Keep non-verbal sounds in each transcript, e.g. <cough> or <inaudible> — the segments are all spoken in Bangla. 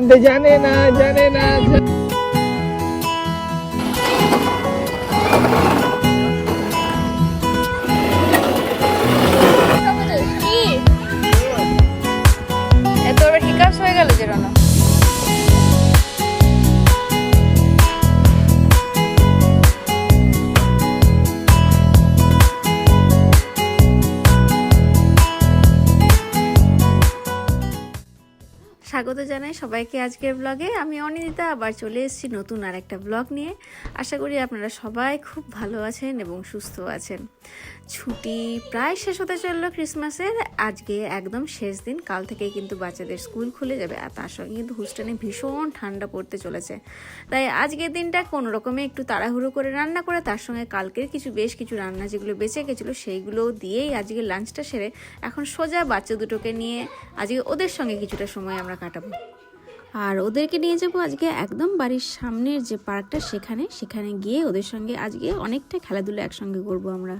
আনতে জানে না জানে না জানাই সবাইকে আজকের ব্লগে আমি অনিদিতা, আবার চলে এসেছি নতুন আর একটা ব্লগ নিয়ে। আশা করি আপনারা সবাই খুব ভালো আছেন এবং সুস্থ আছেন। ছুটি প্রায় শেষ হতে চলল ক্রিসমাসের। আজকে একদম শেষ দিন। কাল থেকেই কিন্তু বাচ্চাদের স্কুল খুলে যাবে। আর তার সঙ্গে কিন্তু হুস্টেনে ভীষণ ঠান্ডা পড়তে চলেছে। তাই আজকের দিনটা কোনো রকমে একটু তাড়াহুড়ো করে রান্না করে, তার সঙ্গে কালকের কিছু বেশ কিছু রান্না যেগুলো বেঁচে গেছিল, সেইগুলো দিয়েই আজকে লাঞ্চটা সেরে এখন সোজা বাচ্চা দুটোকে নিয়ে আজকে ওদের সঙ্গে কিছুটা সময় আমরা কাটাবো। আর ওদেরকে নিয়ে যাব আজকে একদম বাড়ির সামনের যে পার্কটা সেখানে। সেখানে গিয়ে ওদের সঙ্গে আজকে অনেকটা খেলাধুলা একসঙ্গে করব আমরা।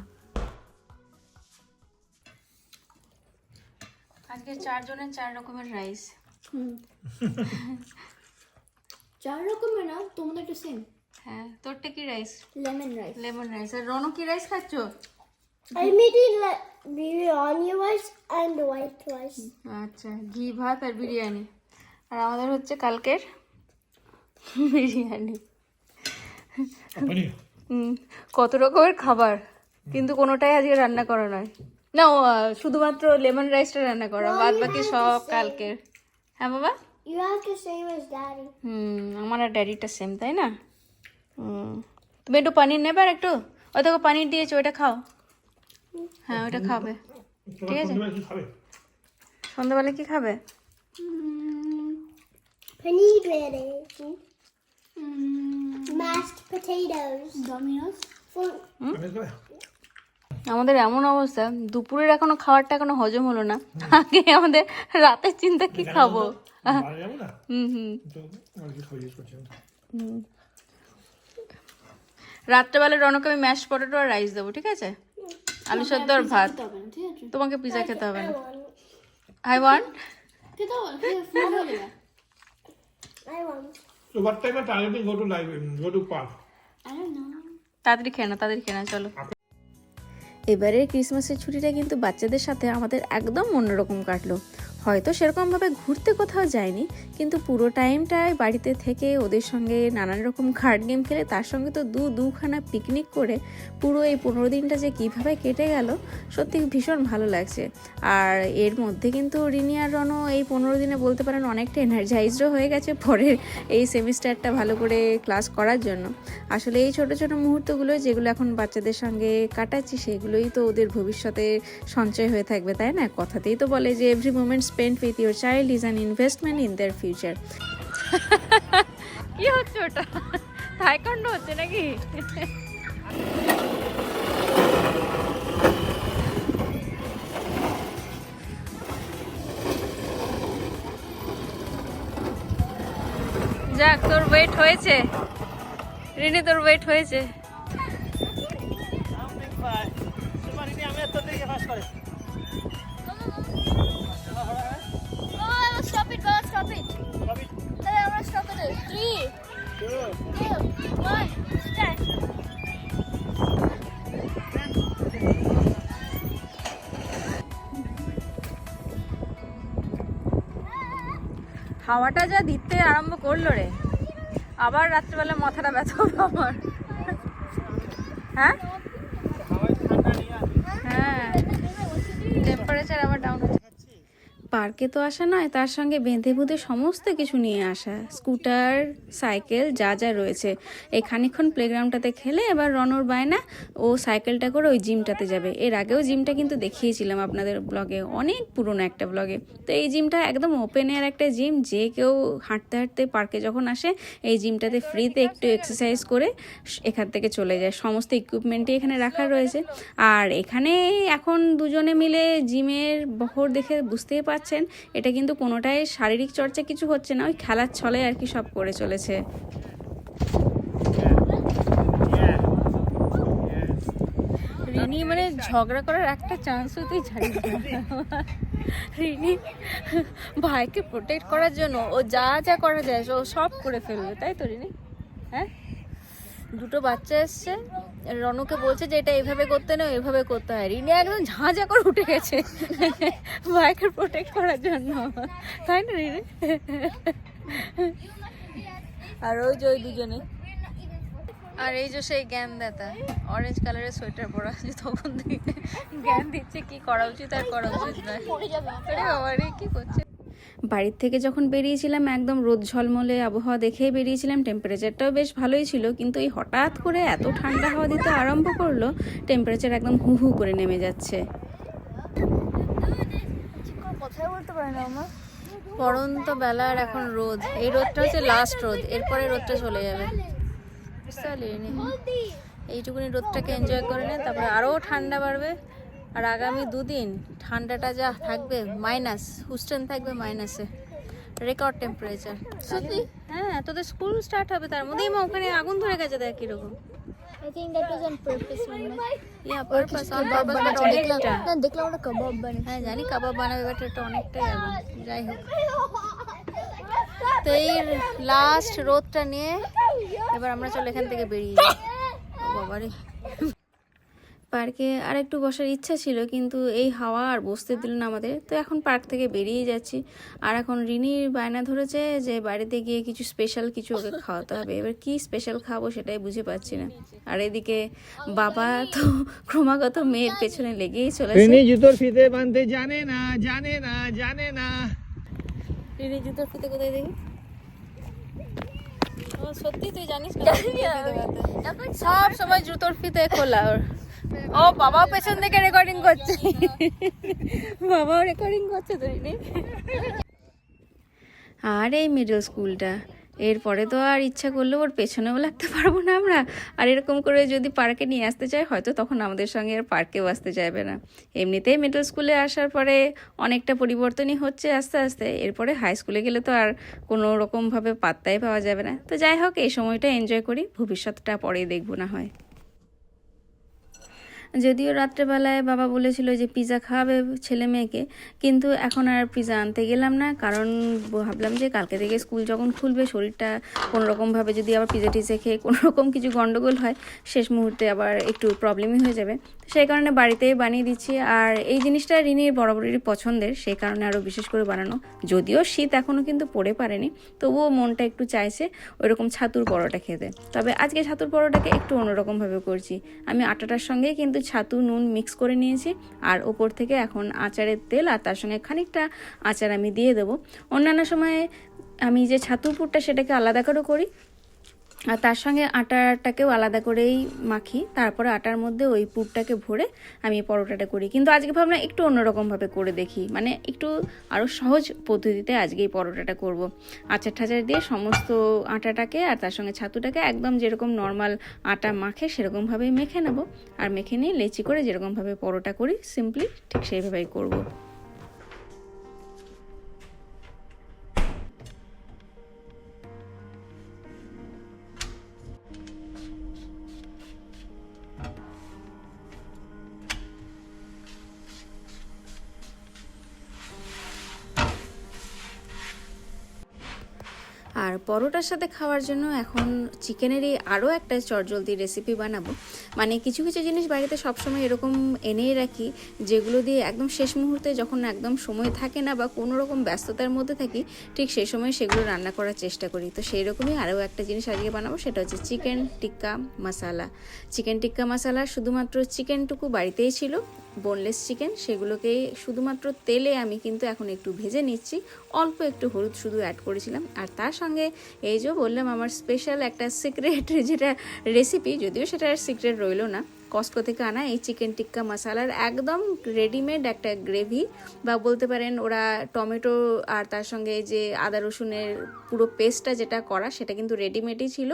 আজকে চারজনের চার রকমের রাইস <laughs> চার রকমের না তোমাদের একটা সেম হ্যাঁ তোরটা কি rice lemon rice lemon rice আর রনু কি রাইস খাচ্ছ? I made it like biryani rice and white আচ্ছা ঘি ভাত আর বিরিয়ানি। আর আমাদের হচ্ছে কালকের বিরিয়ানি। কত রকমের খাবার কিন্তু কোনোটাই আজকে রান্না করা নয়। না ও, শুধুমাত্র লেমন রাইসটা রান্না করা বাদ বাকি সব কালকের। হ্যাঁ বাবা. হুম আমার আর ড্যাডিটা সেম তাই না? হুম তুমি একটু পানির নেবে আর একটু? ওই দেখো পানির দিয়েছ ওইটা খাও। হ্যাঁ ওইটা খাবে। ঠিক আছে? সন্ধ্যাবেলা কি খাবে? Paneer bread. Mashed potatoes. Domino's. আমাদের এমন অবস্থা দুপুরের এখনও খাবারটা এখনও হজম হলো না। আগে আমাদের রাতের চিন্তা কি খাব? হুম হুম। হুম। রাত্রেবেলা রনকে আমি ম্যাশ পটেটো আর রাইস দেবো ঠিক আছে? আলু সেদ্ধ আর ভাত। তোমাকে পিজা খেতে হবে না। I want I want. So what time are targeting go to library, go to park? I don't know. তাড়াতাড়ি খেয়ে না তাড়াতাড়ি খেয়ে না চলো এবারের ক্রিসমাসের ছুটিটা কিন্তু বাচ্চাদের সাথে আমাদের একদম অন্যরকম কাটলো হয়তো সেরকমভাবে ঘুরতে কোথাও যায়নি, কিন্তু পুরো টাইমটাই বাড়িতে থেকে ওদের সঙ্গে নানান রকম কার্ড গেম খেলে, তার সঙ্গে তো দু, দুখানা পিকনিক করে পুরো এই পনেরো দিনটা যে কীভাবে কেটে গেল, সত্যি ভীষণ ভালো লাগছে। আর এর মধ্যে কিন্তু রিনি আর রনও এই পনেরো দিনে বলতে পারেন অনেকটা এনার্জাইজডও হয়ে গেছে পরের এই সেমিস্টারটা ভালো করে ক্লাস করার জন্য। আসলে এই ছোট ছোট মুহূর্তগুলো যেগুলো এখন বাচ্চাদের সঙ্গে কাটাচ্ছি, সেগুলোই তো ওদের ভবিষ্যতে সঞ্চয় হয়ে থাকবে, তাই না? কথাতেই তো বলে যে every moment spend with your child is an investment in their future কি হচ্ছে ওটা? থাইকন্ড হচ্ছে নাকি? যাক, তোর ওয়েট হয়েছে। রিনি, তোর ওয়েট হয়েছে। Three. হাওয়াটা যা দিতে আরম্ভ করল রে। আবার রাত্রেবেলা মাথাটা ব্যথা হলো আমার। হ্যাঁ টেম্পারেচার আবার ডাউন হচ্ছে পার্কে তো আসা নয়, তার সঙ্গে বেঁধে বুঁধে সমস্ত কিছু নিয়ে আসা। স্কুটার, সাইকেল, যা যা রয়েছে। এই খানিক্ষণ প্লেগ্রাউন্ডটাতে খেলে এবার রনর বায়না ও সাইকেলটা করে ওই জিমটাতে যাবে। এর আগেও জিমটা কিন্তু দেখিয়েছিলাম আপনাদের ব্লগে অনেক পুরনো একটা ব্লগে তো এই জিমটা একদম ওপেন এয়ার একটা জিম যে কেউ হাঁটতে হাঁটতে পার্কে যখন আসে, এই জিমটাতে ফ্রিতে একটু এক্সারসাইজ করে এখান থেকে চলে যায়। সমস্ত ইকুইপমেন্টই এখানে রাখা রয়েছে। আর এখানে এখন দুজনে মিলে জিমের বহর দেখে বুঝতেই পারছেন এটা কিন্তু কোনোটাই শারীরিক চর্চা কিছু হচ্ছে না ওই খেলার ছলে আর কি সব করে চলেছে। রিনি মানে ঝগড়া করার একটা চান্সও তুই ছাড়িস রিনি ভাইকে প্রোটেক্ট করার জন্য ও যা যা করা যায় ও সব করে ফেলবে তাই তো রিনি? হ্যাঁ? দুটো বাচ্চা এসছে। রনুকে বলছে যে এটা এভাবে করতে না এইভাবে করতে হয়। রিনি একদম ঝাঁঝা করে উঠে গেছে। ভাইকে প্রোটেক্ট করার জন্য। তাই না রিনি? আর ওই যে ওই দুজনে। আর এই যে সেই জ্ঞান দাতা অরেঞ্জ কালারের সোয়েটার পরা আছে তখন থেকে জ্ঞান দিচ্ছে কি করা উচিত আর করা উচিত রে কি করছে? বাড়ির থেকে যখন বেরিয়েছিলাম, একদম রোদ ঝলমলে আবহাওয়া দেখেই বেরিয়েছিলাম। টেম্পারেচারটাও বেশ ভালোই ছিল, কিন্তু এই হঠাৎ করে এত ঠান্ডা হাওয়া দিতে আরম্ভ করল টেম্পারেচার একদম হু হু করে নেমে যাচ্ছে। পরন্ত বেলার এখন রোদ। এই রোদটা হচ্ছে লাস্ট রোদ, এরপরে রোদটা চলে যাবে। এইটুকুনি রোদটাকে এনজয় করে নে, তারপরে আরও ঠান্ডা বাড়বে। আর আগামী দুদিন ঠান্ডাটা যা থাকবে মাইনাস হুস্টেন থাকবে মাইনাসে রেকর্ড টেম্পারেচার সত্যি? হ্যাঁ তোদের স্কুল স্টার্ট হবে তার মধ্যেই মা ওখানে আগুন ধরে গেছে দেখ কীরকম। I think that was on purpose হয়। অনেকটা না দেখলাম ওরা কাবাব জানি কাবাব বানাবে বাট এটা অনেকটাই আগুন। যাই হোক। তো এই লাস্ট রোদটা নিয়ে এবার আমরা চলো এখান থেকে বেরিয়ে বাবারে। পার্কে আর একটু বসার ইচ্ছা ছিল কিন্তু এই হাওয়া আর বসতে দিল না আমাদের। তো এখন পার্ক থেকে বেরিয়ে যাচ্ছি। আর এখন রিনির বায়না ধরেছে যে বাড়িতে গিয়ে কিছু স্পেশাল কিছু ওকে খাওয়াতে হবে। এবার কি স্পেশাল খাব সেটাই বুঝে পাচ্ছি না। আর এদিকে বাবা তো ক্রমাগত মেয়ের পেছনে লেগেই চলেছে। রিনি জুতোর ফিতে বানতে জানে না জানে না জানে না। রিনি জুতোর ফিতে কোথায় দেখি? সত্যি তুই জানিস না? সব সময় জুতোর ফিতে খোলা ওর। ও, বাবাও পেছন থেকে রেকর্ডিং করছে। বাবাও রেকর্ডিং করছে আর এই মিডল স্কুলটা এরপরে তো আর ইচ্ছা করলেও ওর পেছনেও লাগতে পারব না আমরা। আর এরকম করে যদি পার্কে নিয়ে আসতে চাই হয়তো তখন আমাদের সঙ্গে আর পার্কেও আসতে চাইবে না। এমনিতেই মিডল স্কুলে আসার পরে অনেকটা পরিবর্তনই হচ্ছে আস্তে আস্তে। এরপরে হাই স্কুলে গেলে তো আর কোনো রকমভাবে পাত্তাই পাওয়া যাবে না। তো যাই হোক, এই সময়টা এনজয় করি, ভবিষ্যৎটা পরেই দেখব না হয়। যদিও রাত্রেবেলায় বাবা বলেছিল যে পিৎজা খাওয়াবে ছেলে মেয়েকে, কিন্তু এখন আর পিজা আনতে গেলাম না। কারণ ভাবলাম যে কালকে থেকে স্কুল যখন খুলবে, শরীরটা কোনো রকমভাবে যদি আবার পিজা টিজা খেয়ে কোনো রকম কিছু গন্ডগোল হয়, শেষ মুহূর্তে আবার একটু প্রবলেমই হয়ে যাবে। সেই কারণে বাড়িতেই বানিয়ে দিচ্ছি। আর এই জিনিসটা রিনির বরাবরই পছন্দের, সেই কারণে আরও বিশেষ করে বানানো। যদিও শীত এখনও কিন্তু পড়ে পারেনি, তবুও মনটা একটু চাইছে ওইরকম ছাতুর পরোটা খেতে। তবে আজকে ছাতুর পরোটাকে একটু অন্যরকমভাবে করছি। আমি আটাটার সঙ্গে কিন্তু ছাতু, নুন মিক্স করে নিয়েছি আর ওপর থেকে এখন আচারের তেল আর তার সঙ্গে খানিকটা আচার আমি দিয়ে দেবো। অন্যান্য সময়ে আমি যে ছাতুর পুরটা সেটাকে আলাদা করে করি আর তার সঙ্গে আটাটাকেও আলাদা করেই মাখি। তারপরে আটার মধ্যে ওই পুরটাকে ভরে আমি পরোটাটা করি। কিন্তু আজকে ভাবনা একটু অন্যরকমভাবে করে দেখি। মানে একটু আরও সহজ পদ্ধতিতে আজকে এই পরোটাটা করব। আচার ঠাচার দিয়ে সমস্ত আটাটাকে আর তার সঙ্গে ছাতুটাকে একদম যেরকম নর্মাল আটা মাখে সেরকমভাবেই মেখে নেব। আর মেখে নিয়ে লেচি করে যেরকমভাবে পরোটা করি, সিম্পলি ঠিক সেইভাবেই করব। আর পরোটার সাথে খাওয়ার জন্য এখন চিকেনেরই আরও একটা চটজলদি রেসিপি বানাবো। মানে কিছু কিছু জিনিস বাড়িতে সবসময় এরকম এনেই রাখি, যেগুলো দিয়ে একদম শেষ মুহূর্তে যখন একদম সময় থাকে না বা কোনো রকম ব্যস্ততার মধ্যে থাকি, ঠিক সেই সময় সেগুলো রান্না করার চেষ্টা করি। তো সেই রকমই আরও একটা জিনিস আজকে বানাবো, সেটা হচ্ছে চিকেন টিক্কা মশালা। চিকেন টিক্কা মশালা শুধুমাত্র চিকেনটুকু বাড়িতেই ছিল বোনলেস চিকেন সেগুলোকে শুধুমাত্র তেলে আমি কিন্তু এখন একটু ভেজে নিচ্ছি, অল্প একটু হলুদ শুধু অ্যাড করেছিলাম। আর তার সঙ্গে এই যে বললাম আমার স্পেশাল একটা সিক্রেট <laughs> যেটা রেসিপি যদিও সেটা সিক্রেট রইল না। কস্কো থেকে আনা এই চিকেন টিক্কা মশালার একদম রেডিমেড একটা গ্রেভি বা বলতে পারেন ওরা টমেটো আর তার সঙ্গে যে আদা রসুনের পুরো পেস্টটা যেটা করা, সেটা কিন্তু রেডিমেডই ছিল।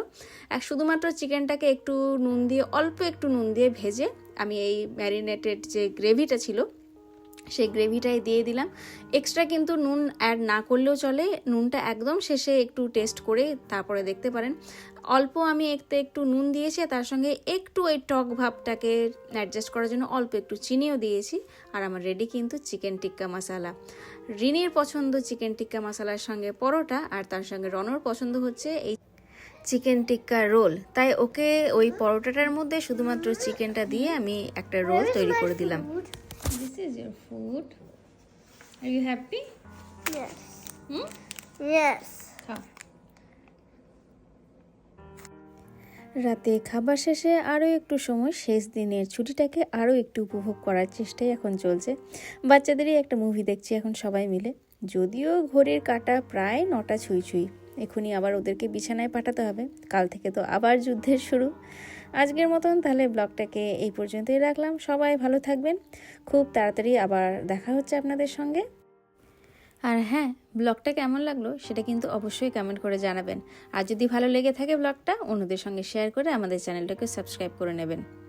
এক শুধুমাত্র চিকেনটাকে একটু নুন দিয়ে, অল্প একটু নুন দিয়ে ভেজে আমি এই ম্যারিনেটেড যে গ্রেভিটা ছিল, সেই গ্রেভিটাই দিয়ে দিলাম। এক্সট্রা কিন্তু নুন অ্যাড না করলেও চলে। নুনটা একদম শেষে একটু টেস্ট করে তারপরে দেখতে পারেন। অল্প আমি একটু একটু নুন দিয়েছি তার সঙ্গে একটু ওই টক ভাবটাকে অ্যাডজাস্ট করার জন্য অল্প একটু চিনিও দিয়েছি আর আমার রেডি কিন্তু চিকেন টিক্কা মশালা রিনির পছন্দ চিকেন টিক্কা মশালার সঙ্গে পরোটা আর তার সঙ্গে রনর পছন্দ হচ্ছে এই চিকেন টিক্কা রোল তাই ওকে ওই পরোটাটার মধ্যে শুধুমাত্র চিকেনটা দিয়ে আমি একটা রোল তৈরি করে দিলাম is your food. Are you happy? Yes. Hmm? Yes. রাতে খাবার শেষে আরও একটু সময় শেষ দিনের ছুটিটাকে আরও একটু উপভোগ করার চেষ্টাই এখন চলছে। বাচ্চাদেরই একটা মুভি দেখছি এখন সবাই মিলে। যদিও ঘড়ির কাটা প্রায় নটা ছুঁই ছুঁই। এখনই আবার ওদেরকে বিছানায় পাঠাতে হবে। কাল থেকে তো আবার যুদ্ধের শুরু। আজকের মতন তাহলে ব্লগটাকে এই পর্যন্তই রাখলাম। সবাই ভালো থাকবেন। খুব তাড়াতাড়ি আবার দেখা হচ্ছে আপনাদের সঙ্গে। আর হ্যাঁ ব্লগটা কেমন লাগল সেটা কিন্তু অবশ্যই কমেন্ট করে জানাবেন। আর যদি ভালো লেগে থাকে ব্লগটা, অন্যদের সঙ্গে শেয়ার করে আমাদের চ্যানেলটাকে সাবস্ক্রাইব করে নেবেন।